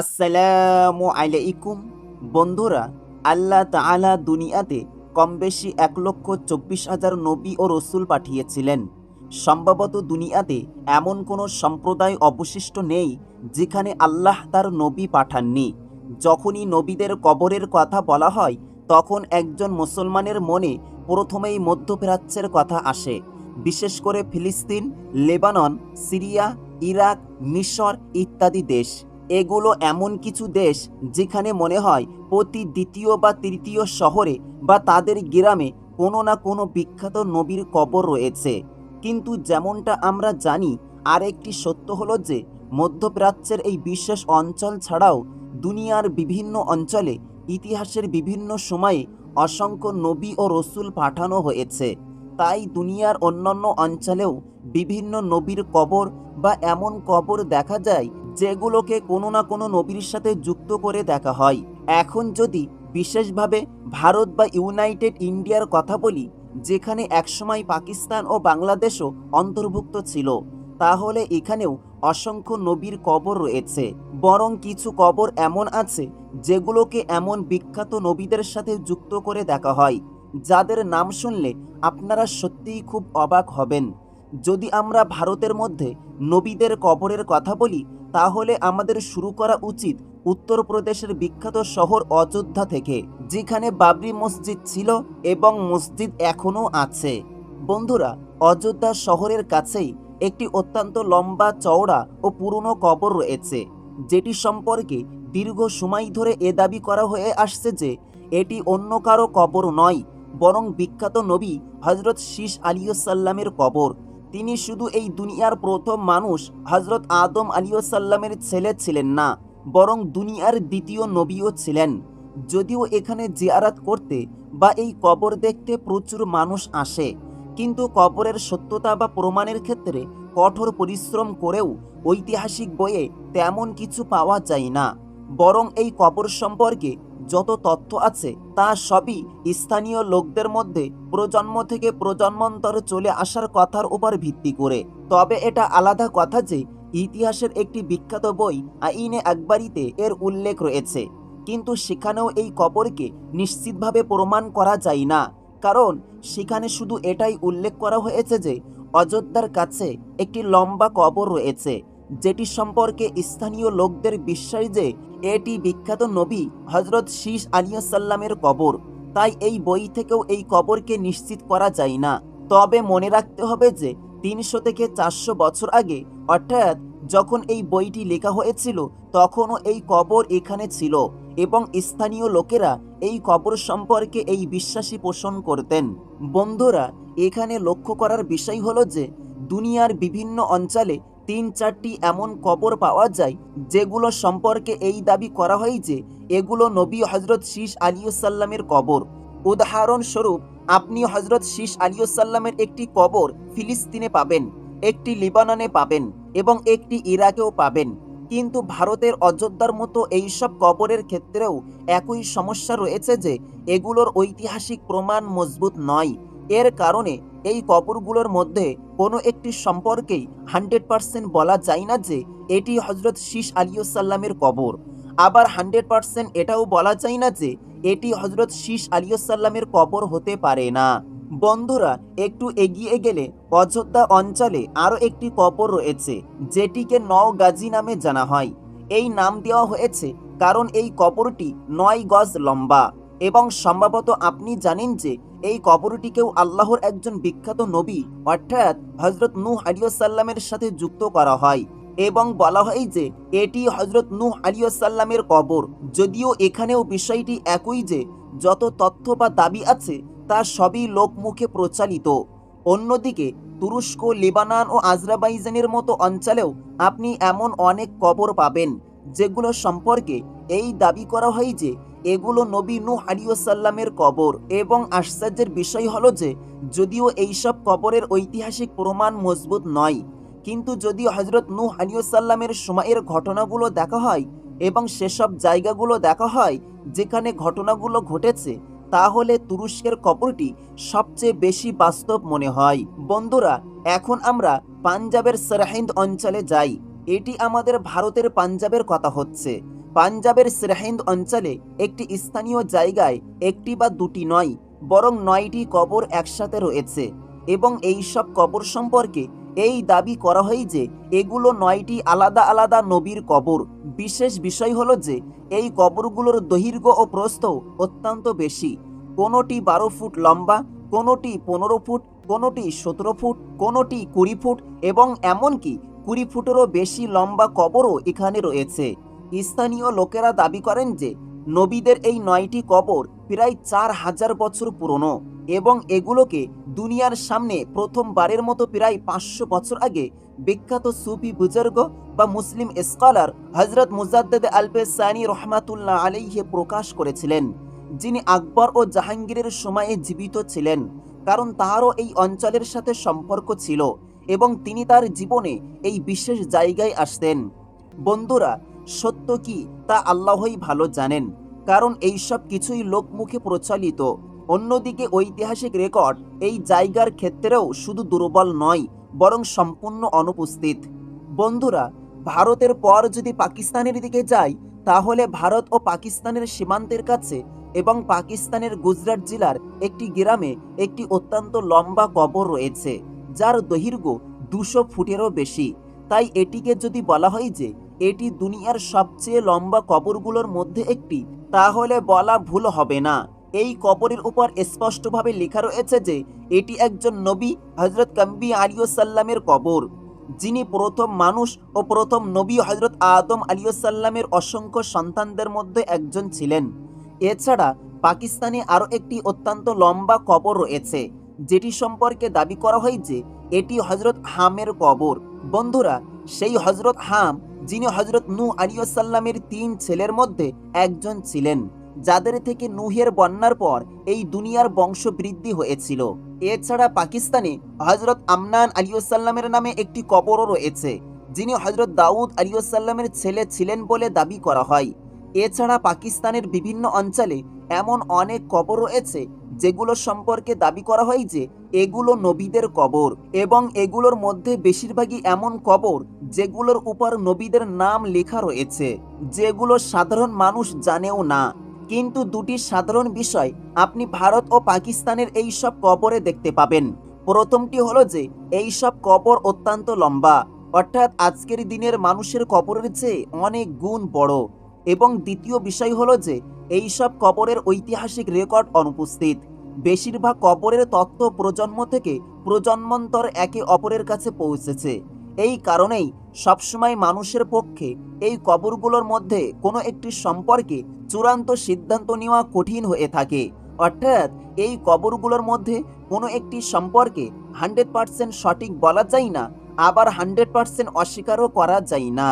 আসসালামু আলাইকুম। বন্ধুরা, আল্লাহ তাআলা দুনিয়াতে কম বেশি এক লক্ষ চব্বিশ হাজার নবী ও রসুল পাঠিয়েছিলেন। সম্ভবত দুনিয়াতে এমন কোনো সম্প্রদায় অবশিষ্ট নেই যেখানে আল্লাহ তার নবী পাঠাননি। যখনই নবীদের কবরের কথা বলা হয়, তখন একজন মুসলমানের মনে প্রথমেই মধ্যপ্রাচ্যের কথা আসে। বিশেষ করে ফিলিস্তিন, লেবানন, সিরিয়া, ইরাক, মিশর ইত্যাদি দেশ। এগুলো এমন কিছু দেশ যেখানে মনে হয় প্রতি দ্বিতীয় বা তৃতীয় শহরে বা তাদের গ্রামে কোনো না কোনো বিখ্যাত নবীর কবর রয়েছে। কিন্তু যেমনটা আমরা জানি, আরেকটি সত্য হলো যে মধ্যপ্রাচ্যের এই বিশেষ অঞ্চল ছাড়াও দুনিয়ার বিভিন্ন অঞ্চলে ইতিহাসের বিভিন্ন সময়ে অসংখ্য নবী ও রসুল পাঠানো হয়েছে। তাই দুনিয়ার অন্যান্য অঞ্চলেও বিভিন্ন নবীর কবর বা এমন কবর দেখা যায় যেগুলোকে কোনো না কোনো নবীর সাথে যুক্ত করে দেখা হয়। এখন যদি বিশেষভাবে ভারত বা ইউনাইটেড ইন্ডিয়ার কথা বলি, যেখানে একসময় পাকিস্তান ও বাংলাদেশও অন্তর্ভুক্ত ছিল, তাহলে এখানেও অসংখ্য নবীর কবর রয়েছে। বরং কিছু কবর এমন আছে, যেগুলোকে এমন বিখ্যাত নবীদের সাথে যুক্ত করে দেখা হয়, যাদের নাম শুনলে আপনারা সত্যিই খুব অবাক হবেন। যদি আমরা ভারতের মধ্যে নবীদের কবরের কথা বলি, তাহলে আমাদের শুরু করা উচিত উত্তরপ্রদেশের বিখ্যাত শহর অযোধ্যা থেকে, যেখানে বাবরি মসজিদ ছিল এবং মসজিদ এখনও আছে। বন্ধুরা, অযোধ্যা শহরের কাছেই একটি অত্যন্ত লম্বা চওড়া ও পুরনো কবর রয়েছে, যেটি সম্পর্কে দীর্ঘ সময় ধরে এ দাবি করা হয়ে আসছে যে এটি অন্য কারও কবর নয়, বরং বিখ্যাত নবী হজরত শীষ আলিউসাল্লামের কবর। তিনি শুধু এই দুনিয়ার প্রথম মানুষ হজরত আদম আলিউসাল্লামের ছেলে ছিলেন না, বরং দুনিয়ার দ্বিতীয় নবীও ছিলেন। যদিও এখানে জিয়ারাত করতে বা এই কবর দেখতে প্রচুর মানুষ আসে, কিন্তু কবরের সত্যতা বা প্রমাণের ক্ষেত্রে কঠোর পরিশ্রম করেও ঐতিহাসিক বইয়ে তেমন কিছু পাওয়া যায় না। বরং এই কবর সম্পর্কে যত তথ্য আছে, তা সবই স্থানীয় লোকদের মধ্যে প্রজন্ম থেকে প্রজন্মান্তর চলে আসার কথার উপর ভিত্তি করে। তবে এটা আলাদা কথা যে, ইতিহাসের একটি বিখ্যাত বই আইনে আকবরিতে এর উল্লেখ রয়েছে। কিন্তু সেখানেও এই কবরকে নিশ্চিতভাবে প্রমাণ করা যায় না। কারণ সেখানে শুধু এটাই উল্লেখ করা হয়েছে যে, অযোধ্যার কাছে একটি লম্বা কবর রয়েছে। যেটি সম্পর্কে স্থানীয় লোকদের বিশ্বাস যে এটি বিখ্যাত নবী হজরত শীষ আলিয়াসাল্লামের কবর। তাই এই বই থেকেও এই কবরকে নিশ্চিত করা যায় না। তবে মনে রাখতে হবে যে তিনশো থেকে চারশো বছর আগে, অর্থাৎ যখন এই বইটি লেখা হয়েছিল, তখনও এই কবর এখানে ছিল এবং স্থানীয় লোকেরা এই কবর সম্পর্কে এই বিশ্বাসী পোষণ করতেন। বন্ধুরা, এখানে লক্ষ্য করার বিষয় হলো যে দুনিয়ার বিভিন্ন অঞ্চলে তিন চারটি এমন কবর পাওয়া যায়, যেগুলো সম্পর্কে এই দাবি করা হয় যে এগুলো নবী হজরত শীষ আলিউসাল্লামের কবর। উদাহরণস্বরূপ, আপনি হজরত শীষ আলিউসাল্লামের একটি কবর ফিলিস্তিনে পাবেন, একটি লিবাননে পাবেন এবং একটি ইরাকেও পাবেন। কিন্তু ভারতের অযোধ্যার মতো এইসব কবরের ক্ষেত্রেও একই সমস্যা রয়েছে যে এগুলোর ঐতিহাসিক প্রমাণ মজবুত নয়। এর কারণে এই কবরগুলোর মধ্যে কোনো একটি সম্পর্কেই হান্ড্রেড পার্সেন্ট বলা যায় না যে এটি হজরত শীষ আলিউসাল্লামের কবর। আবার হান্ড্রেড পার্সেন্ট এটাও বলা যায় না যে এটি হজরত শীষ আলিউসাল্লামের কবর হতে পারে না। বন্ধুরা, একটু এগিয়ে গেলে অযোধ্যা অঞ্চলে আরও একটি কবর রয়েছে, যেটিকে নওগাজী নামে জানা হয়। এই নাম দেওয়া হয়েছে কারণ এই কবরটি নয় গজ লম্বা এবং সম্ভবত আপনি জানেন যে এই কবরটিকেও আল্লাহর একজন বিখ্যাত নবী, অর্থাৎ হজরত নূহ আলিয়াসাল্লামের সাথে যুক্ত করা হয়। এবং বলা হয় যে, এটি হজরত নূহ আলিয়াসাল্লামের কবর। যদিও এখানেও বিষয়টি একই যে, যত তথ্য বা দাবি আছে, তা সবই লোকমুখে প্রচালিত। অন্যদিকে, তুরস্ক, লেবানন ও আজরাবাইজানের মতো অঞ্চলেও আপনি এমন অনেক কবর পাবেন, যেগুলো সম্পর্কে এই দাবি করা হয় যে এগুলো নবী নূহ আলিউসাল্লামের কবর এবং আশ্চর্যের বিষয় হলো যে যদিও এইসব কবরের ঐতিহাসিক প্রমাণ মজবুত নয়, কিন্তু যদি হজরত নূহ আলিউসাল্লামের সময়ের ঘটনাগুলো দেখা হয় এবং সেসব জায়গাগুলো দেখা হয় যেখানে ঘটনাগুলো ঘটেছে, তাহলে তুরস্কের কবরটি সবচেয়ে বেশি বাস্তব মনে হয়। বন্ধুরা, এখন আমরা পাঞ্জাবের সরহিন্দ অঞ্চলে যাই। এটি আমাদের ভারতের পাঞ্জাবের কথা হচ্ছে। পাঞ্জাবের সিরহিন্দ অঞ্চলে একটি স্থানীয় জায়গায় একটি বা দুটি নয়, বরং নয়টি কবর একসাথে রয়েছে। এবং এই সব কবর সম্পর্কে এই দাবি করা হয় যে, এগুলো নয়টি আলাদা আলাদা নবীর কবর। বিশেষ বিষয় হলো যে, এই কবরগুলোর দৈর্ঘ্য ও প্রস্থ অত্যন্ত বেশি। কোনোটি বারো ফুট লম্বা, কোনোটি পনেরো ফুট, কোনোটি সতেরো ফুট, কোনোটি কুড়ি ফুট, এবং এমনকি কুড়ি ফুটেরও বেশি লম্বা কবরও এখানে রয়েছে। স্থানীয় লোকেরা দাবি করেন যে নবীদের এই নয়টি কবর প্রায় চার হাজার বছর পুরনো এবং এগুলোকে দুনিয়ার সামনে প্রথমবারের মতো প্রায় পাঁচশো বছর আগে বিখ্যাত সুফি বুজুর্গ বা মুসলিম স্কলার হজরত মুজাদ্দেদ আলপে সানি রহমাতুল্লাহ আলাইহে প্রকাশ করেছিলেন, যিনি আকবর ও জাহাঙ্গীরের সময়ে জীবিত ছিলেন, কারণ তাহারও এই অঞ্চলের সাথে সম্পর্ক ছিল এবং তিনি তার জীবনে এই বিশেষ জায়গায় আসতেন। বন্ধুরা সত্য কি তা আল্লাহই ভালো জানেন, কারণ এইসব কিছুই লোকমুখে প্রচলিত। অন্যদিকে ঐতিহাসিক রেকর্ড এই জায়গার ক্ষেত্রেও শুধু দুর্বল নয়, বরং সম্পূর্ণ অনুপস্থিত। বন্ধুরা, ভারতের পর যদি পাকিস্তানের দিকে যাই, তাহলে ভারত ও পাকিস্তানের সীমান্তের কাছে এবং পাকিস্তানের গুজরাট জেলার একটি গ্রামে একটি অত্যন্ত লম্বা কবর রয়েছে, যার দৈর্ঘ্য দুশো ফুটেরও বেশি। তাই এটিকে যদি বলা হয় যে এটি দুনিয়ার সবচেয়ে লম্বা কবরগুলোর মধ্যে একটি। তাহলে বলা ভুল হবে না। এই কবরের উপর স্পষ্টভাবে লেখা রয়েছে যে, এটি একজন নবী হজরত কম্বি আলিয়াল্লামের কবর, যিনি প্রথম মানুষ ও প্রথম নবী হজরত আদম আলিয়াল্লামের অসংখ্য সন্তানদের মধ্যে একজন ছিলেন। এছাড়া পাকিস্তানে আরও একটি অত্যন্ত লম্বা কবর রয়েছে। যেটি সম্পর্কে দাবি করা হয় যে এটি হজরত হামের কবর। বন্ধুরা, সেই হজরত হাম, যিনি হজরত নু আলিয়াল্লামের তিন ছেলের মধ্যে একজন ছিলেন, যাদের থেকে নুহের বন্যার পর এই দুনিয়ার বংশ বৃদ্ধি হয়েছিল। এছাড়া পাকিস্তানে হজরত আমনান আলিয়াল্লামের নামে একটি কবরও রয়েছে, যিনি হজরত দাউদ আলিয়াল্লামের ছেলে ছিলেন বলে দাবি করা হয়। এছাড়া পাকিস্তানের বিভিন্ন অঞ্চলে এমন অনেক কবর রয়েছে যেগুলো সম্পর্কে দাবি করা হয় যে এগুলো নবীদের কবর এবং এগুলোর মধ্যে বেশিরভাগই এমন কবর যেগুলোর উপর নবীদের নাম লেখা রয়েছে, যেগুলো সাধারণ মানুষ জানেও না। কিন্তু দুটি সাধারণ বিষয় আপনি ভারত ও পাকিস্তানের এই সব কবরে দেখতে পাবেন। প্রথমটি হলো যে এই সব কবর অত্যন্ত লম্বা, অর্থাৎ আজকের দিনের মানুষের কবরের চেয়ে অনেক গুণ বড়। এবং দ্বিতীয় বিষয় হলো যে এই সব কবরের ঐতিহাসিক রেকর্ড অনুপস্থিত। বেশিরভাগ কবরের তত্ত্ব প্রজন্ম থেকে প্রজন্মান্তর একে অপরের কাছে পৌঁছেছে। এই কারণেই সবসময় মানুষের পক্ষে এই কবরগুলোর মধ্যে কোনো একটি সম্পর্কে চূড়ান্ত সিদ্ধান্ত নেওয়া কঠিন হয়ে থাকে। অর্থাৎ এই কবরগুলোর মধ্যে কোনো একটি সম্পর্কে হান্ড্রেড পার্সেন্ট সঠিক বলা যায় না, আবার হান্ড্রেড পার্সেন্ট অস্বীকারও করা যায় না।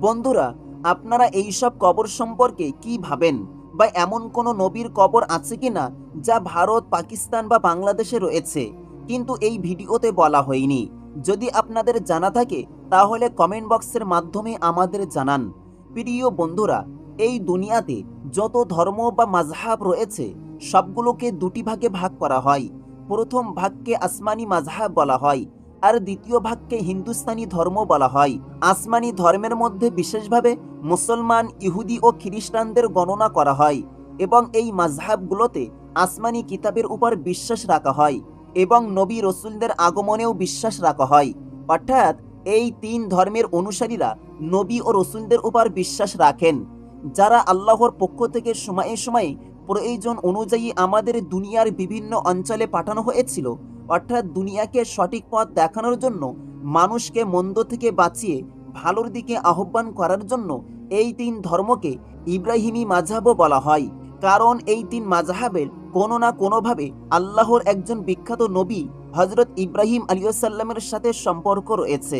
বন্ধুরা আপনারা এই সব কবর সম্পর্কে কি ভাবেন? বা এমন কোনো নবীর কবর আছে কিনা যা ভারত, পাকিস্তান বা বাংলাদেশে রয়েছে? কিন্তু এই ভিডিওতে বলা হয়নি। যদি আপনাদের জানা থাকে, তাহলে কমেন্ট বক্সের মাধ্যমে আমাদের জানান। প্রিয় বন্ধুরা, এই দুনিয়াতে যত ধর্ম বা মাঝহাব রয়েছে, সবগুলোকে দুটি ভাগে ভাগ করা হয়। প্রথম ভাগকে আসমানি মাঝহাব বলা হয়। আর দ্বিতীয় ভাগকে হিন্দুস্তানি ধর্ম বলা হয়। আসমানি ধর্মের মধ্যে বিশেষভাবে মুসলমান, ইহুদি ও খ্রিস্টানদের গণনা করা হয় এবং এই মাঝহাবগুলোতে আসমানি কিতাবের উপর বিশ্বাস রাখা হয় এবং নবী রসুলদের আগমনেও বিশ্বাস রাখা হয়। অর্থাৎ এই তিন ধর্মের অনুসারীরা নবী ও রসুলদের উপর বিশ্বাস রাখেন। যারা আল্লাহর পক্ষ থেকে সময়ে সময়ে প্রয়োজন অনুযায়ী আমাদের দুনিয়ার বিভিন্ন অঞ্চলে পাঠানো হয়েছিল অর্থাৎ দুনিয়াকে সঠিক পথ দেখানোর জন্য মানুষকে মন্দ থেকে বাঁচিয়ে ভালোর দিকে আহ্বান করার জন্য এই তিন ধর্মকে ইব্রাহিমী মাঝহাবও বলা হয়। কারণ এই তিন মাঝহাবের কোনো না কোনোভাবে আল্লাহর একজন বিখ্যাত নবী হজরত ইব্রাহিম আলিয়াল্লামের সাথে সম্পর্ক রয়েছে।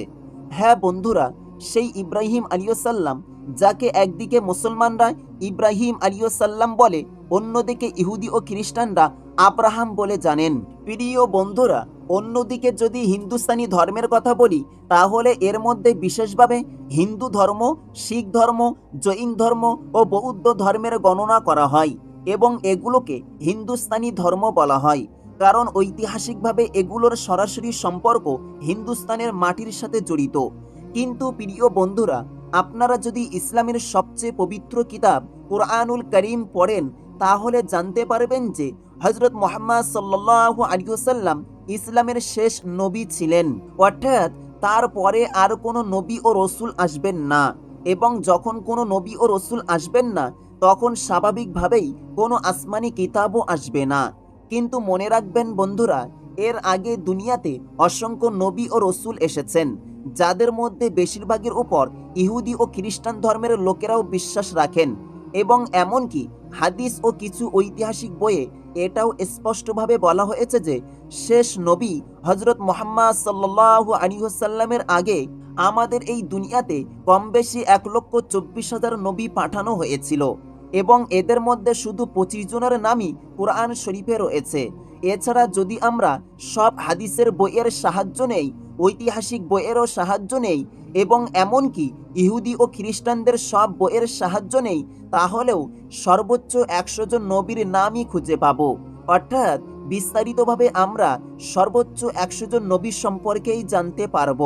হ্যাঁ বন্ধুরা, সেই ইব্রাহিম আলিয়াল্লাম যাকে একদিকে মুসলমানরা ইব্রাহিম আলিয়াল্লাম বলে, অন্যদিকে ইহুদি ও খ্রিস্টানরা আব্রাহাম বলে জানেন, প্রিয় বন্ধুরা, অন্যদিকে যদি হিন্দুস্তানি ধর্মের কথা বলি, তাহলে এর মধ্যে বিশেষভাবে হিন্দু ধর্ম, শিখ ধর্ম, জৈন ধর্ম ও বৌদ্ধ ধর্মের গণনা করা হয় এবং এগুলোকে হিন্দুস্তানি ধর্ম বলা হয়। কারণ ঐতিহাসিকভাবে এগুলোর সরাসরি সম্পর্ক হিন্দুস্তানের মাটির সাথে জড়িত। কিন্তু প্রিয় বন্ধুরা, আপনারা যদি ইসলামের সবচেয়ে পবিত্র কিতাব কোরআনুল করিম পড়েন তাহলে জানতে পারবেন যে হজরত মোহাম্মদ সাল্লাহ আলিয়াল্লাম ইসলামের শেষ নবী ছিলেন। অর্থাৎ তারপরে আর কোনো নবী ও রসুল আসবেন না। এবং যখন কোনো নবী ও রসুল আসবেন না, তখন স্বাভাবিকভাবেই কোনো আসমানি কিতাবও আসবে না। কিন্তু মনে রাখবেন বন্ধুরা, এর আগে দুনিয়াতে অসংখ্য নবী ও রসুল এসেছেন, যাদের মধ্যে বেশিরভাগের উপর ইহুদি ও খ্রিস্টান ধর্মের লোকেরাও বিশ্বাস রাখেন। এবং এমনকি হাদিস ও কিছু ঐতিহাসিক বইয়ে এটাও স্পষ্টভাবে বলা হয়েছে যে শেষ নবী হজরত মোহাম্মদ সাল্লাহ আলিহসাল্লামের আগে আমাদের এই দুনিয়াতে কম বেশি এক লক্ষ চব্বিশ হাজার নবী পাঠানো হয়েছিল এবং এদের মধ্যে শুধু পঁচিশ জনের নামই কোরআন শরীফে রয়েছে। এছাড়া যদি আমরা সব হাদিসের বইয়ের সাহায্য নেই, ঐতিহাসিক বইয়েরও সাহায্য নেই এবং এমনকি ইহুদি ও খ্রিস্টানদের সব বইয়ের সাহায্য নেই, তাহলেও সর্বোচ্চ একশো জন নবীর নামই খুঁজে পাব। অর্থাৎ বিস্তারিতভাবে আমরা সর্বোচ্চ একশো জন নবী সম্পর্কেই জানতে পারব।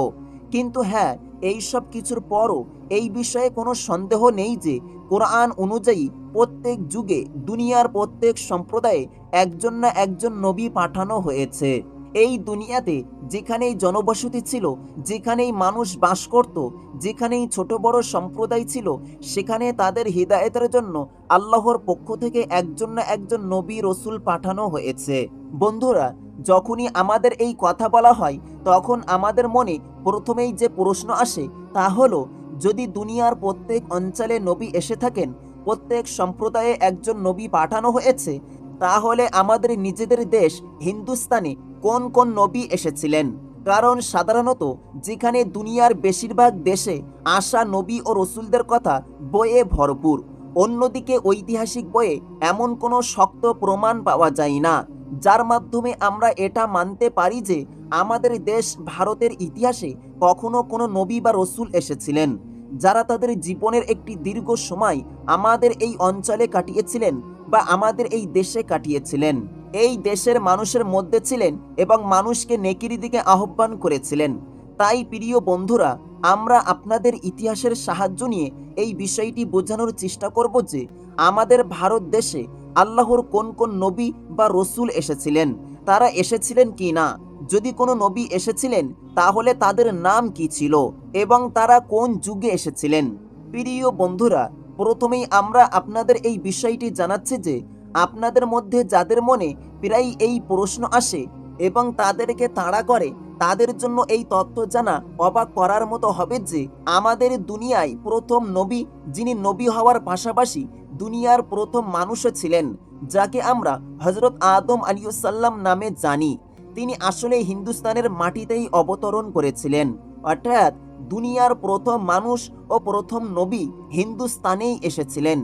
কিন্তু হ্যাঁ এই সব কিছুর পরও এই বিষয়ে কোনো সন্দেহ নেই যে কোরআন অনুযায়ী প্রত্যেক যুগে দুনিয়ার প্রত্যেক সম্প্রদায়ে একজন না একজন নবী পাঠানো হয়েছে। এই দুনিয়াতে যেখানেই জনবসতি ছিল, যেখানেই মানুষ বাস করত, যেখানেই ছোট বড় সম্প্রদায় ছিল, সেখানে তাদের হৃদায়তের জন্য আল্লাহর পক্ষ থেকে একজন না একজন নবী রসুল পাঠানো হয়েছে। বন্ধুরা, যখনই আমাদের এই কথা বলা হয়, তখন আমাদের মনে প্রথমেই যে প্রশ্ন আসে, তা হলো, যদি দুনিয়ার প্রত্যেক অঞ্চলে নবী এসে থাকেন, প্রত্যেক সম্প্রদায়ে একজন নবী পাঠানো হয়েছে তাহলে আমাদের নিজেদের দেশ হিন্দুস্তানে কোন কোন নবী এসেছিলেন? কারণ সাধারণত যেখানে দুনিয়ার বেশিরভাগ দেশে আসা নবী ও রসুলদের কথা বইয়ে ভরপুর, অন্যদিকে ঐতিহাসিক বইয়ে এমন কোনো শক্ত প্রমাণ পাওয়া যায় না। যার মাধ্যমে আমরা এটা মানতে পারি যে আমাদের দেশ ভারতের ইতিহাসে কখনো কোনো নবী বা রসুল এসেছিলেন। যারা তাদের জীবনের একটি দীর্ঘ সময় আমাদের এই অঞ্চলে কাটিয়েছিলেন বা আমাদের এই দেশে কাটিয়েছিলেন। এই দেশের মানুষের মধ্যে ছিলেন এবং মানুষকে নেকির দিকে আহ্বান করেছিলেন। তাই প্রিয় বন্ধুরা, আমরা আপনাদের ইতিহাসের সাহায্য নিয়ে এই বিষয়টি বোঝানোর চেষ্টা করব যে আমাদের ভারত দেশে আল্লাহর কোন কোন নবী বা রসুল এসেছিলেন, তারা এসেছিলেন কি না। যদি কোনো নবী এসেছিলেন, তাহলে তাদের নাম কি ছিল এবং তারা কোন যুগে এসেছিলেন? প্রিয় বন্ধুরা, প্রথমেই আমরা আপনাদের এই বিষয়টি জানাচ্ছি যে আপনাদের মধ্যে যাদের মনে প্রায় এই প্রশ্ন আসে এবং তাদেরকে তাড়া করে, তাদের জন্য এই তথ্য জানা অবাক করার মতো হবে যে আমাদের দুনিয়ায় প্রথম নবী, যিনি নবী হওয়ার পাশাপাশি দুনিয়ার প্রথম মানুষও ছিলেন, যাকে আমরা হজরত আদম আলিউসাল্লাম নামে জানি। তিনি আসলে হিন্দুস্তানের মাটিতেই অবতরণ করেছিলেন। অর্থাৎ দুনিয়ার প্রথম মানুষ ও প্রথম নবী হিন্দুস্তানেই এসেছিলেন।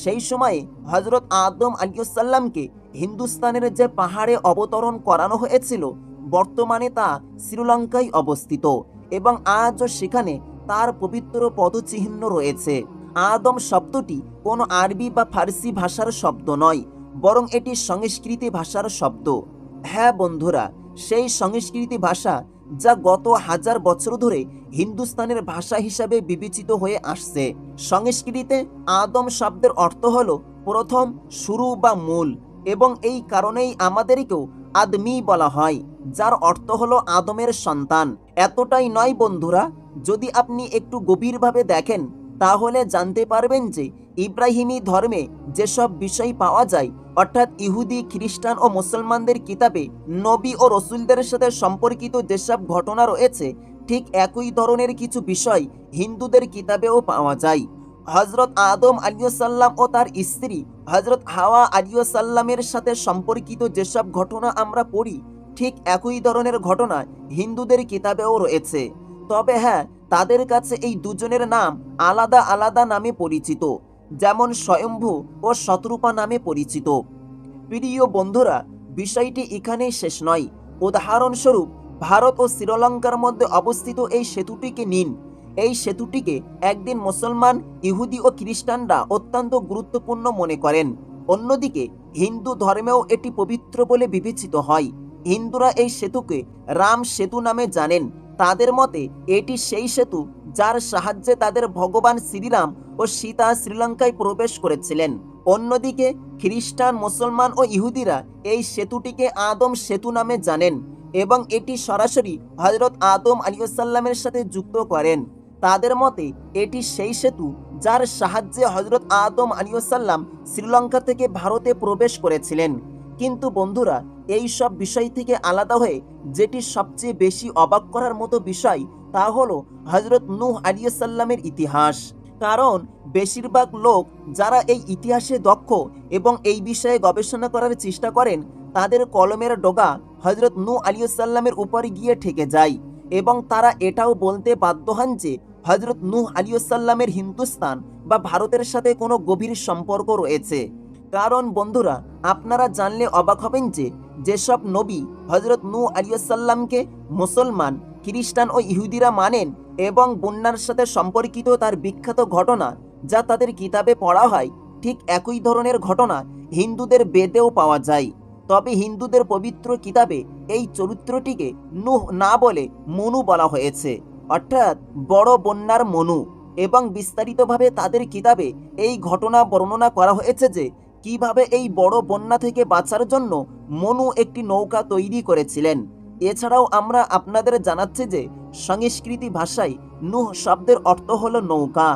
সেই সময়ে হজরত আদম আলিউসাল্লামকে হিন্দুস্তানের যে পাহাড়ে অবতরণ করানো হয়েছিল, বর্তমানে তা শ্রীলঙ্কায় অবস্থিত এবং আজও সেখানে তার পবিত্র পদচিহ্ন রয়েছে। আদম শব্দটি কোনো আরবি বা ফার্সি ভাষার শব্দ নয়, বরং এটি সংস্কৃতি ভাষার শব্দ। হ্যাঁ বন্ধুরা, সেই সংস্কৃতি ভাষা যা গত হাজার বছর ধরে হিন্দুস্তানের ভাষা হিসাবে বিবেচিত হয়ে আসছে। সংস্কৃতিতে আদম শব্দের অর্থ হলো প্রথম, শুরু বা মূল এবং এই কারণেই আমাদেরকেও আদমি বলা হয়, যার অর্থ হলো আদমের সন্তান। এতটাই নয় বন্ধুরা, যদি আপনি একটু গভীরভাবে দেখেন, তাহলে জানতে পারবেন যে ইব্রাহিমী ধর্মে যেসব বিষয় পাওয়া যায় অর্থাৎ ইহুদি, খ্রিস্টান ও মুসলমানদের কিতাবে নবী ও রসুলদের সাথে সম্পর্কিত যেসব ঘটনা রয়েছে, ঠিক একই ধরনের কিছু বিষয় হিন্দুদের কিতাবেও পাওয়া যায়। হজরত আদম আলিয়াল্লাম ও তার স্ত্রী হজরত হাওয়া আলিয়াল্লামের সাথে সম্পর্কিত যেসব ঘটনা আমরা পড়ি, ঠিক একই ধরনের ঘটনা হিন্দুদের কিতাবেও রয়েছে। তবে হ্যাঁ তাদের কাছে এই দুজনের নাম আলাদা আলাদা নামে পরিচিত। যেমন স্বয়ম্ভু ও শতরূপা নামে পরিচিত। প্রিয় বন্ধুরা, বিষয়টি এখানেই শেষ নয়। উদাহরণস্বরূপ, ভারত ও শ্রীলঙ্কার মধ্যে অবস্থিত এই সেতুটিকে নিন। এই সেতুটিকে একদিন মুসলমান, ইহুদি ও খ্রিস্টানরা অত্যন্ত গুরুত্বপূর্ণ মনে করেন। অন্যদিকে, হিন্দু ধর্মেও এটি পবিত্র বলে বিবেচিত হয়। হিন্দুরা এই সেতুকে রাম সেতু নামে জানেন। তাদের মতে, এটি সেই সেতু যার সাহায্যে তাদের ভগবান শ্রীরাম ও সীতা শ্রীলঙ্কায় প্রবেশ করেছিলেন। অন্যদিকে খ্রিস্টান, মুসলমান ও ইহুদিরা এই সেতুটিকে আদম সেতু নামে জানেন এবং এটি সরাসরি হজরত আদম আলিয়াল্লামের সাথে যুক্ত করেন। তাদের মতে, এটি সেই সেতু যার সাহায্যে হজরত আদম আলিয়াল্লাম শ্রীলঙ্কা থেকে ভারতে প্রবেশ করেছিলেন। কিন্তু বন্ধুরা এই সব বিষয় থেকে আলাদা হয়ে যেটি সবচেয়ে বেশি অবাক করার মতো বিষয়, তা হলো হজরত নূহ আলিয়াল্লামের ইতিহাস। কারণ, বেশিরভাগ লোক যারা এই ইতিহাসে দক্ষ এবং এই বিষয়ে গবেষণা করার চেষ্টা করেন, তাদের কলমের ডোগা হজরত নূ আলিয়াল্লামের উপরে গিয়ে ঠেকে যায় এবং তারা এটাও বলতে বাধ্য হন যে হজরত নূহ আলিয়াল্লামের হিন্দুস্তান বা ভারতের সাথে কোনো গভীর সম্পর্ক রয়েছে। কারণ বন্ধুরা, আপনারা জানলে অবাক হবেন যে যেসব নবী হজরত নূ আলিয়াল্লামকে মুসলমান, খ্রিস্টান ও ইহুদিরা মানেন এবং বন্যার সাথে সম্পর্কিত তার বিখ্যাত ঘটনা যা তাদের কিতাবে পড়া হয়, ঠিক একই ধরনের ঘটনা হিন্দুদের বেদেও পাওয়া যায়। তবে হিন্দুদের পবিত্র কিতাবে এই চরিত্রটিকে নুহ না বলে মনু বলা হয়েছে। অর্থাৎ বড় বন্যার মনু। এবং বিস্তারিতভাবে তাদের কিতাবে এই ঘটনা বর্ণনা করা হয়েছে যে কীভাবে এই বড় বন্যা থেকে বাঁচার জন্য মনু একটি নৌকা তৈরি করেছিলেন? এছাড়াও আমরা আপনাদের জানাচ্ছি যে সংস্কৃতি ভাষায় নুহ শব্দের অর্থ হলো নৌকা।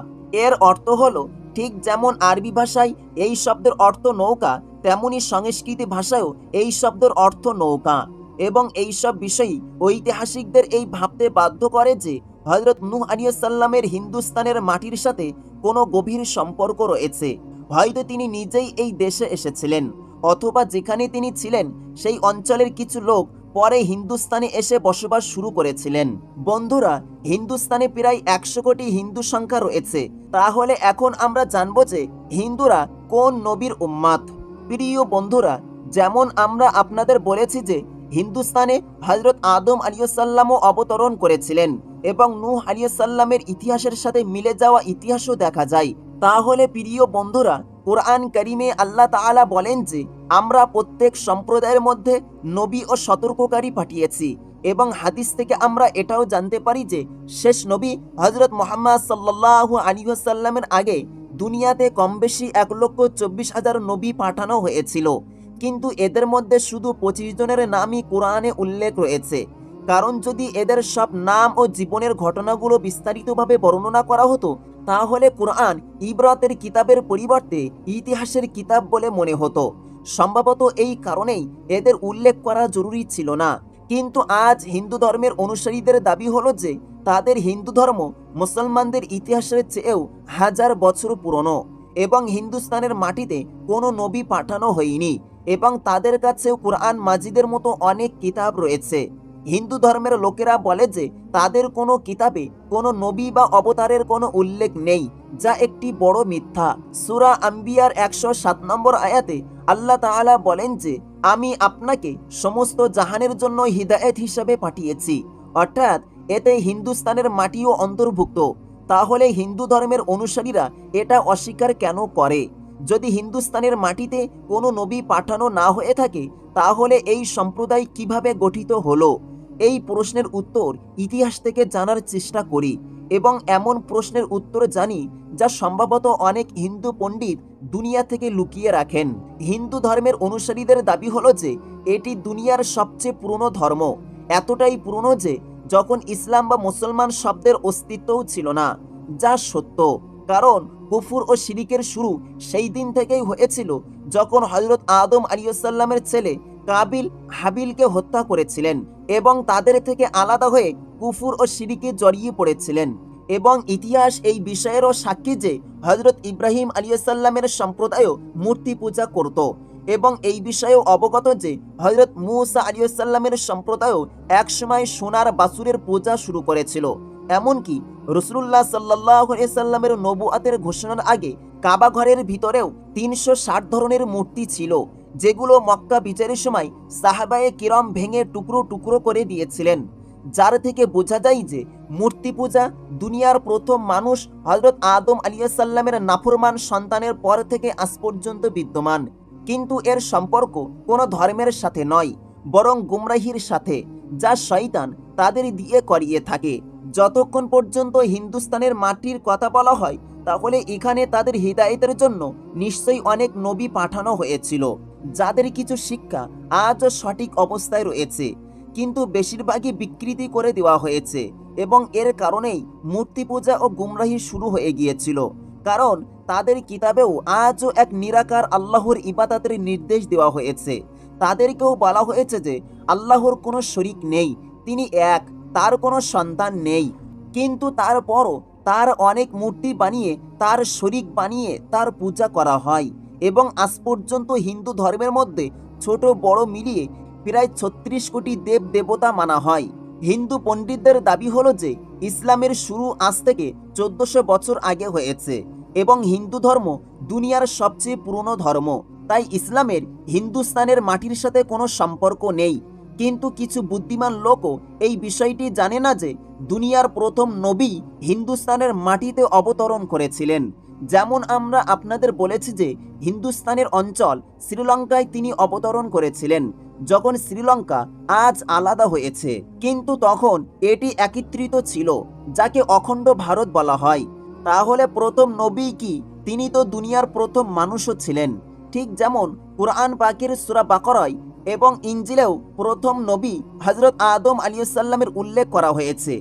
এর অর্থ হলো ঠিক যেমন আরবি ভাষায় এই শব্দের অর্থ নৌকা, তেমনি সংস্কৃতি ভাষায়ও এই শব্দের অর্থ নৌকা। এবং এই সব বিষয়ই ঐতিহাসিকদের এই ভাবতে বাধ্য করে যে হজরত নূহ আলিয়াল্লামের হিন্দুস্তানের মাটির সাথে কোনো গভীর সম্পর্ক রয়েছে। হয়তো তিনি নিজেই এই দেশে এসেছিলেন, অথবা যেখানে তিনি ছিলেন, সেই অঞ্চলের কিছু লোক পরে হিন্দুস্তানে এসে বসবাস শুরু করেছিলেন। বন্ধুরা, হিন্দুস্তানে প্রায় একশো কোটি হিন্দু সংখ্যা রয়েছে, তাহলে এখন আমরা জানব যে হিন্দুরা কোন নবীর উম্মাদ প্রিয় বন্ধুরা, যেমন আমরা আপনাদের বলেছি যে হিন্দুস্তানে হজরত আদম আলিয়াল্লামও অবতরণ করেছিলেন, এবং নূহ আলিয়াল্লামের ইতিহাসের সাথে মিলে যাওয়া ইতিহাসও দেখা যায়। তাহলে প্রিয় বন্ধুরা, কোরআন করিমে আল্লাহ তাআলা বলেন যে, আমরা প্রত্যেক সম্প্রদায়ের মধ্যে নবী ও সতর্ককারী পাঠিয়েছি এবং হাদিস থেকে আমরা এটাও জানতে পারি যে, শেষ নবী হজরত মোহাম্মদ সাল্লাহ আলী সাল্লামের আগে দুনিয়াতে কম বেশি এক লক্ষ চব্বিশ হাজার নবী পাঠানো হয়েছিল। কিন্তু এদের মধ্যে শুধু পঁচিশ জনের নামই কোরআনে উল্লেখ রয়েছে। কারণ যদি এদের সব নাম ও জীবনের ঘটনাগুলো বিস্তারিতভাবে বর্ণনা করা হতো, তাহলে কোরআন ইবরাতের কিতাবের পরিবর্তে ইতিহাসের কিতাব বলে মনে হতো। সম্ভবত এই কারণেই এদের উল্লেখ করা জরুরি ছিল না। কিন্তু আজ হিন্দু ধর্মের অনুসারীদের দাবি হলো যে, তাদের হিন্দু ধর্ম মুসলমানদের ইতিহাসের চেয়েও হাজার বছর পুরনো এবং হিন্দুস্তানের মাটিতে কোনো নবী পাঠানো হয়নি এবং তাদের কাছেও কোরআন মাজিদের মতো অনেক কিতাব রয়েছে। হিন্দু ধর্মের লোকেরা বলে যে তাদের কোনো কিতাবে, কোনো নবী বা অবতারের কোনো উল্লেখ নেই, যা একটি বড় মিথ্যা। সুরা আম্বিয়ার একশো সাত নম্বর আয়াতে আল্লাহ তাআলা বলেন যে, আমি আপনাকে সমস্ত জাহানের জন্য হিদায়ত হিসাবে পাঠিয়েছি। অর্থাৎ এতে হিন্দুস্তানের মাটিও অন্তর্ভুক্ত। তাহলে হিন্দু ধর্মের অনুসারীরা এটা অস্বীকার কেন করে? যদি হিন্দুস্তানের মাটিতে কোনো নবী পাঠানো না হয়ে থাকে, তাহলে এই সম্প্রদায় কীভাবে গঠিত হলো? এই প্রশ্নের উত্তর ইতিহাস থেকে জানার চেষ্টা করি এবং এমন প্রশ্নের উত্তর জানি যা সম্ভবত অনেক হিন্দু পণ্ডিত দুনিয়া থেকে লুকিয়ে রাখেন। হিন্দু ধর্মের অনুসারীদের দাবি হলো যে, এটি দুনিয়ার সবচেয়ে পুরনো ধর্ম। এতটাই পুরনো যে, যখন ইসলাম বা মুসলমান শব্দের অস্তিত্বও ছিল না, যা সত্য। কারণ কুফুর ও শিরিকের শুরু সেই দিন থেকেই হয়েছিল, যখন হজরত আদম আলিয়াল্লামের ছেলে কাবিল হাবিলকে হত্যা করেছিলেন এবং তাদের থেকে আলাদা হয়ে কুফুর ও শিরিকে জড়িয়ে পড়েছিলেন। এবং ইতিহাস এই বিষয়েরও সাক্ষী যে হজরত ইব্রাহিম আলিয়াল্লামের সম্প্রদায়ও মূর্তি পূজা করত এবং এই বিষয়েও অবগত যে হজরত মুসা আলিয়াল্লামের সম্প্রদায়ও একসময় সোনার বাসুরের পূজা শুরু করেছিল। এমনকি রসুল্লাহ সাল্লাহ সাল্লামের নবুয়াতের ঘোষণার আগে কাবা ঘরের ভিতরেও তিনশো ষাট ধরনের মূর্তি ছিল, যেগুলো মক্কা বিচারের সময় সাহাবায়ে কিরম ভেঙে টুকরো টুকরো করে দিয়েছিলেন, যার থেকে বোঝা যায় যে মূর্তি পূজা দুনিয়ার প্রথম মানুষ হজরত আদম আলিয়াসাল্লামের নাফরমান সন্তানের পর থেকে আজ পর্যন্ত বিদ্যমান। কিন্তু এর সম্পর্ক কোনো ধর্মের সাথে নয়, বরং গুমরাহির সাথে, যা শয়তান তাদের দিয়ে করিয়ে থাকে। যতক্ষণ পর্যন্ত হিন্দুস্তানের মাটির কথা বলা হয়, তাহলে এখানে তাদের হৃদায়তের জন্য নিশ্চয়ই অনেক নবী পাঠানো হয়েছিল। যাদের কিছু শিক্ষা আজও সঠিক অবস্থায় রয়েছে, কিন্তু বেশিরভাগই বিকৃতি করে দেওয়া হয়েছে এবং এর কারণেই মূর্তি পূজা ও গুমরাহি শুরু হয়ে গিয়েছিল। কারণ তাদের কিতাবেও আজও এক নিরাকার আল্লাহর ইবাদতের নির্দেশ দেওয়া হয়েছে। তাদেরকেও বলা হয়েছে যে, আল্লাহর কোনো শরিক নেই, তিনি এক। তার কোনো সন্তান নেই। কিন্তু তারপরও তার অনেক মূর্তি বানিয়ে, তার শরিক বানিয়ে তার পূজা করা হয় এবং আজ পর্যন্ত হিন্দু ধর্মের মধ্যে ছোট বড় মিলিয়ে প্রায় ছত্রিশ কোটি দেব দেবতা মানা হয়। হিন্দু পণ্ডিতদের দাবি হলো যে, ইসলামের শুরু আজ থেকে চোদ্দশো বছর আগে হয়েছে এবং হিন্দু ধর্ম দুনিয়ার সবচেয়ে পুরনো ধর্ম। তাই ইসলামের হিন্দুস্তানের মাটির সাথে কোনো সম্পর্ক নেই। কিন্তু কিছু বুদ্ধিমান লোকও এই বিষয়টি জানে না যে দুনিয়ার প্রথম নবী হিন্দুস্তানের মাটিতে অবতরণ করেছিলেন। যেমন আমরা আপনাদের বলেছি যে হিন্দুস্তানের অঞ্চল শ্রীলঙ্কায় তিনি অবতরণ করেছিলেন, যখন শ্রীলঙ্কা আজ আলাদা হয়েছে। কিন্তু তখন এটি একত্রিত ছিল, যাকে অখণ্ড ভারত বলা হয়। তাহলে প্রথম নবী কি? তিনি তো দুনিয়ার প্রথম মানুষও ছিলেন। ঠিক যেমন কুরআন পাকের সুরা বাকরায় এবং ইঞ্জিলেও প্রথম নবী হজরত আদম আলিয়াল্লামের উল্লেখ করা হয়েছে।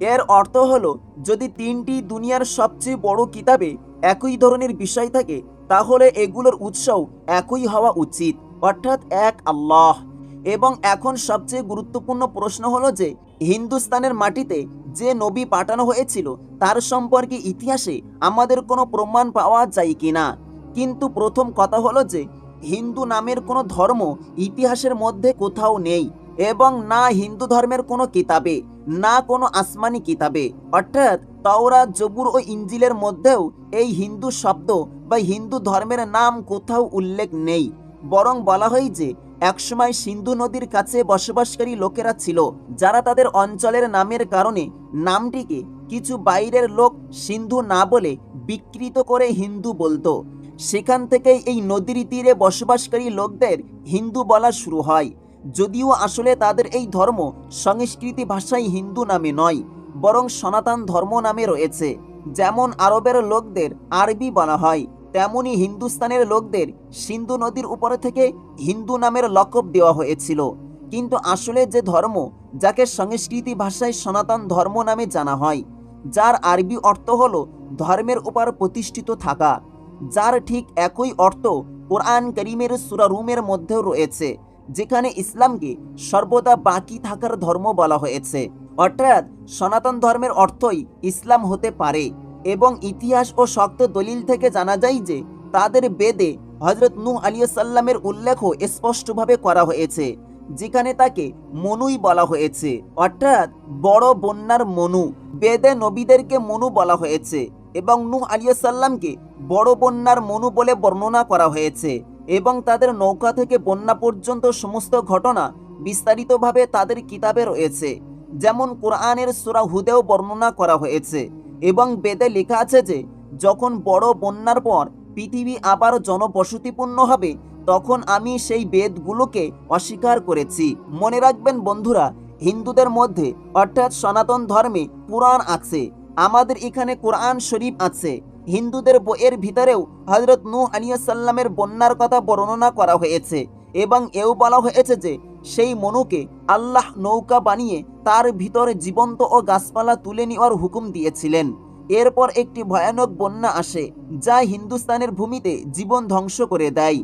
এর অর্থ হলো, যদি তিনটি দুনিয়ার সবচেয়ে বড় কিতাবে একই ধরনের বিষয় থাকে, তাহলে এগুলোর উৎসও একই হওয়া উচিত, অর্থাৎ এক আল্লাহ। এবং এখন সবচেয়ে গুরুত্বপূর্ণ প্রশ্ন হলো যে, হিন্দুস্তানের মাটিতে যে নবী পাঠানো হয়েছিল, তার সম্পর্কে ইতিহাসে আমাদের কোনো প্রমাণ পাওয়া যায় কিনা? কিন্তু প্রথম কথা হলো যে, হিন্দু নামের কোনো ধর্ম ইতিহাসের মধ্যে কোথাও নেই এবং না হিন্দু ধর্মের কোনো কিতাবে, না কোনো আসমানি কিতাবে। অর্থাৎ তাওরা জবুর ও ইঞ্জিলের মধ্যেও এই হিন্দু শব্দ বা হিন্দু ধর্মের নাম কোথাও উল্লেখ নেই। বরং বলা হয় যে, একসময় সিন্ধু নদীর কাছে বসবাসকারী লোকেরা ছিল, যারা তাদের অঞ্চলের নামের কারণে নামটিকে কিছু বাইরের লোক সিন্ধু না বলে বিকৃত করে হিন্দু বলতো। সেখান থেকেই এই নদীর তীরে বসবাসকারী লোকদের হিন্দু বলা শুরু হয়। যদিও আসলে তাদের এই ধর্ম সংস্কৃতি ভাষায় হিন্দু নামে নয়, বরং সনাতন ধর্ম নামে রয়েছে। যেমন আরবের লোকদের আরবি বলা হয়, তেমনি হিন্দুস্তানের লোকদের সিন্ধু নদীর উপরে থেকে হিন্দু নামের লকব দেওয়া হয়েছিল। কিন্তু আসলে যে ধর্ম, যাকে সংস্কৃতি ভাষায় সনাতন ধর্ম নামে জানা হয়, যার আরবি অর্থ হল ধর্মের উপর প্রতিষ্ঠিত থাকা। যার ঠিক একই অর্থ কোরআন করিমের সুরা রুমের মধ্যেও রয়েছে, যেখানে ইসলামকে সর্বদা বাকি থাকার ধর্ম বলা হয়েছে। অর্থাৎ সনাতন ধর্মের অর্থই ইসলাম হতে পারে এবং ইতিহাস ও শক্ত দলিল থেকে জানা যায় যে তাদের বেদে হজরত নূহ আলিয়াল্লামের উল্লেখও স্পষ্টভাবে করা হয়েছে, যেখানে তাকে মনুই বলা হয়েছে। অর্থাৎ বড় বন্যার মনু। বেদে নবীদেরকে মনু বলা হয়েছে এবং নূহ আলিয়াল্লামকে বড় বন্যার মনু বলে বর্ণনা করা হয়েছে এবং তাদের নৌকা থেকে বন্যা পর্যন্ত সমস্ত ঘটনা বিস্তারিতভাবে তাদের কিতাবে রয়েছে। যেমন কোরআনের সুরা হুদেও বর্ণনা করা হয়েছে এবং বেদে লেখা আছে যে, যখন বড় বন্যার পর পৃথিবী আবার জনবসতিপূর্ণ হবে, তখন আমি সেই বেদগুলোকে অস্বীকার করেছি। মনে রাখবেন বন্ধুরা, হিন্দুদের মধ্যে, অর্থাৎ সনাতন ধর্মে, পুরাণ আছে। আমাদের এখানে কোরআন শরীফ আছে। হিন্দুদের বইয়ের ভিতরেও হজরত নূহ আলিয়াল্লামের বন্যার কথা বর্ণনা করা হয়েছে এবং এও বলা হয়েছে যে সেই মনুকে আল্লাহ নৌকা বানিয়ে তার ভিতরে জীবন্ত ও গাছপালা তুলে নেওয়ার হুকুম দিয়েছিলেন। এরপর একটি ভয়ানক বন্যা আসে যা হিন্দুস্তানের ভূমিতে জীবন ধ্বংস করে দেয়।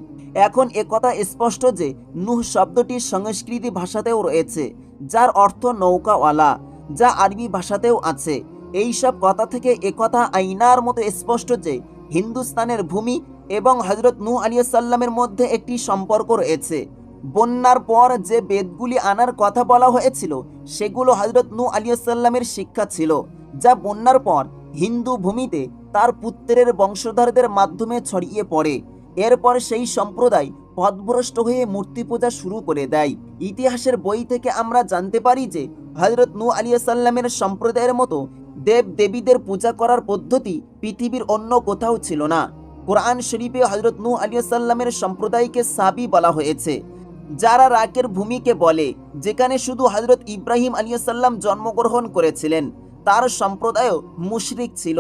এখন একথা স্পষ্ট যে নুহ শব্দটি সংস্কৃতি ভাষাতেও রয়েছে, যার অর্থ নৌকাওয়ালা, যা আরবি ভাষাতেও আছে। এই সব কথা থেকে একথা আইনার মতো স্পষ্ট যে হিন্দুস্তানের ভূমি এবং হজরত নূহ আলিয়াল্লামের মধ্যে একটি সম্পর্ক রয়েছে। বন্যার পর যে বেদগুলি আনার কথা বলা হয়েছিল, সেগুলো হজরত নূ আলিয়াল্লামের শিক্ষা ছিল, যা বন্যার পর হিন্দু ভূমিতে তার পুত্রের বংশধরদের মাধ্যমে ছড়িয়ে পড়ে। এরপর সেই সম্প্রদায় পথভ্রষ্ট হয়ে মূর্তি পূজা শুরু করে দেয়। ইতিহাসের বই থেকে আমরা জানতে পারি যে হজরত নূ আলিয়াল্লামের সম্প্রদায়ের মতো দেব দেবীদের পূজা করার পদ্ধতি পৃথিবীর অন্য কোথাও ছিল না। কোরআন শরীফে হজরত নূ আলিয়াল্লামের সম্প্রদায়কে সাবি বলা হয়েছে। যারা রাকের ভূমিকে বলে, যেখানে শুধু হজরত ইব্রাহিম আলিয়াল্লাম জন্মগ্রহণ করেছিলেন, তার সম্প্রদায়ও মুশরিক ছিল।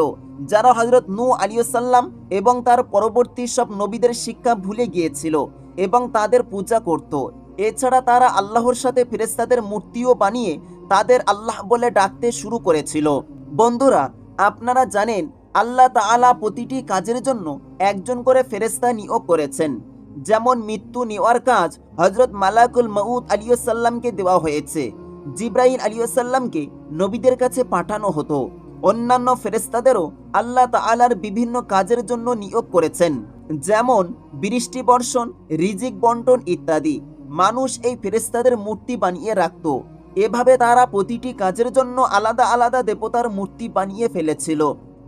যারা হজরত নূ আলিয়াল্লাম এবং তার পরবর্তী সব নবীদের শিক্ষা ভুলে গিয়েছিল এবং তাদের পূজা করত। এছাড়া তারা আল্লাহর সাথে ফেরেস্তাদের মূর্তিও বানিয়ে তাদের আল্লাহ বলে ডাকতে শুরু করেছিল। বন্ধুরা, আপনারা জানেন, আল্লাহ তাআলা প্রতিটি কাজের জন্য একজন করে ফেরেস্তা নিয়োগ করেছেন। যেমন মৃত্যু নেওয়ার কাজ হজরত মালাকুল মউদ আলিয়াল্লামকে দেওয়া হয়েছে। জিব্রাহিল আলিয়াল্লামকে নবীদের কাছে পাঠানো হতো। অন্যান্য ফেরেস্তাদেরও আল্লাহ তাআলার বিভিন্ন কাজের জন্য নিয়োগ করেছেন। যেমন বৃষ্টি বর্ষণ, রিজিক বন্টন ইত্যাদি। মানুষ এই ফেরেস্তাদের মূর্তি বানিয়ে রাখত। এভাবে তারা প্রতিটি কাজের জন্য আলাদা আলাদা দেবতার মূর্তি বানিয়ে ফেলেছিল।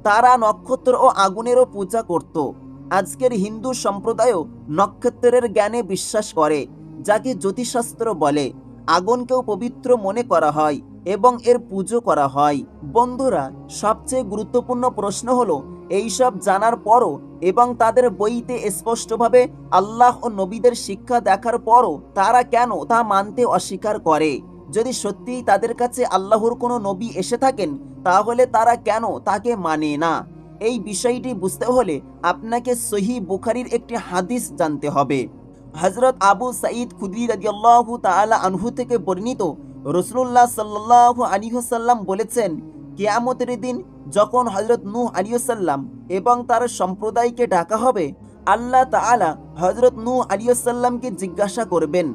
তারা নক্ষত্র ও আগুনেরও পূজা করত। আজকের হিন্দু সম্প্রদায়ও নক্ষত্রের জ্ঞানে বিশ্বাস করে যাকে জ্যোতিষশাস্ত্র বলে। আগুনকেও পবিত্র মনে করা হয় এবং এর পুজো করা হয়। বন্ধুরা, সবচেয়ে গুরুত্বপূর্ণ প্রশ্ন হলো, এইসব জানার পরও এবং তাদের বইতে স্পষ্টভাবে আল্লাহ ও নবীদের শিক্ষা দেখার পরও তারা কেন তা মানতে অস্বীকার করে? যদি সত্যিই তাদের কাছে আল্লাহর কোনো নবী এসে থাকেন, তাহলে তারা কেন তাকে মানে না? এই বিষয়টি বুঝতে হলে আপনাকে সহি বুখারির একটি হাদিস জানতে হবে। হজরত আবু সাঈদ খুদরি রাদিয়াল্লাহু তাআলা আনহু থেকে বর্ণিত রসুল্লাহ সাল্লাহ আলিহসাল্লাম বলেছেন, কেয়ামতের দিন যখন হজরত নূহ আলিয়াল্লাম এবং তার সম্প্রদায়কে ডাকা হবে, আল্লাহ তাআলা হজরত নূহ আলিয়াল্লামকে জিজ্ঞাসা করবেন।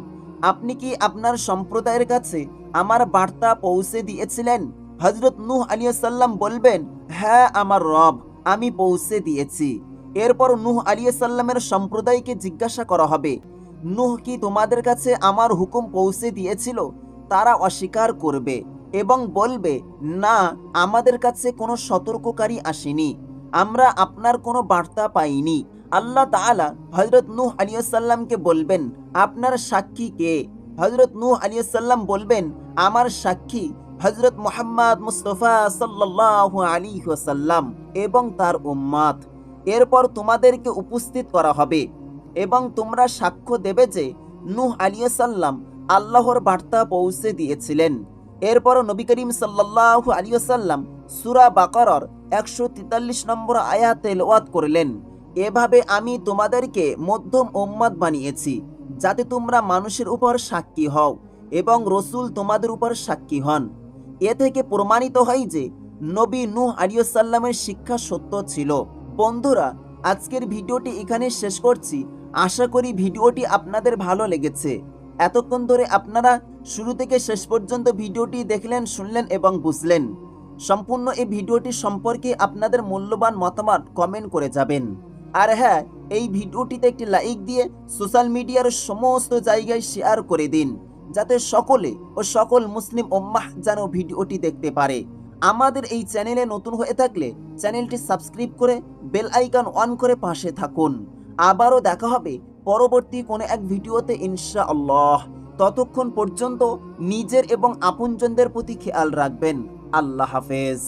আপনি কি আপনার সম্প্রদায়ের কাছে আমার বার্তা পৌঁছে দিয়েছিলেন? হজরত নূহ আলিয়াল্লাম বলবেন হ্যাঁ আমার রব, আমি পৌঁছে দিয়েছি। এরপর নূহ আলিয়াল্লামের সম্প্রদায়কে জিজ্ঞাসা করা হবে, নূহ কি তোমাদের কাছে আমার হুকুম পৌঁছে দিয়েছিল? তারা অস্বীকার করবে এবং বলবে, না, আমাদের কাছে কোনো সতর্ককারী আসেনি। আমরা আপনার কোনো বার্তা পাইনি। আল্লাহ তাআলা হজরত নূহ আলিয়াল্লামকে বলবেন, আপনার সাক্ষী কে? হজরত নূহ আলিয়াল্লাম বলবেন, আমার সাক্ষী হজরত মোহাম্মদ মুস্তফা সাল্লাহ আলী এবং তার উম্মাদ। এরপর তোমাদেরকে উপস্থিত করা হবে এবং তোমরা সাক্ষ্য দেবে যে নূহ আলিয়াল্লাম আল্লাহর বার্তা পৌঁছে দিয়েছিলেন। এরপর নবী করিম সাল্লাহ আলিয়াল্লাম সুরা বাকারর একশো তেতাল্লিশ নম্বর আয়াত তেলাওয়াত করলেন। এভাবে আমি তোমাদেরকে মধ্যম ওম্মাদ বানিয়েছি, যাতে তোমরা মানুষের উপর সাক্ষী হও এবং রসুল তোমাদের উপর সাক্ষী হন। এ থেকে প্রমাণিত হয় যে নবী নূহ আলিয়াল্লামের শিক্ষা সত্য ছিল। বন্ধুরা, আজকের ভিডিওটি এখানে শেষ করছি। আশা করি ভিডিওটি আপনাদের ভালো লেগেছে। এতক্ষণ ধরে আপনারা শুরু থেকে শেষ পর্যন্ত ভিডিওটি দেখলেন, শুনলেন এবং বুঝলেন। সম্পূর্ণ এই ভিডিওটি সম্পর্কে আপনাদের মূল্যবান মতামত কমেন্ট করে যাবেন। আর হ্যাঁ এই ভিডিওটিতে একটি লাইক দিয়ে সোশ্যাল মিডিয়ার সমস্ত জায়গায় শেয়ার করে দিন, যাতে সকলে ও সকল মুসলিম ওম্মাহ যেন ভিডিওটি দেখতে পারে। আমাদের এই চ্যানেলে নতুন হয়ে থাকলে চ্যানেলটি সাবস্ক্রাইব করে বেল আইকন অন করে পাশে থাকুন। আবারও দেখা হবে পরবর্তী কোনো এক ভিডিওতে ইনশা আল্লাহ ততক্ষণ পর্যন্ত নিজের এবং আপনজনদের প্রতি খেয়াল রাখবেন। আল্লাহ হাফেজ।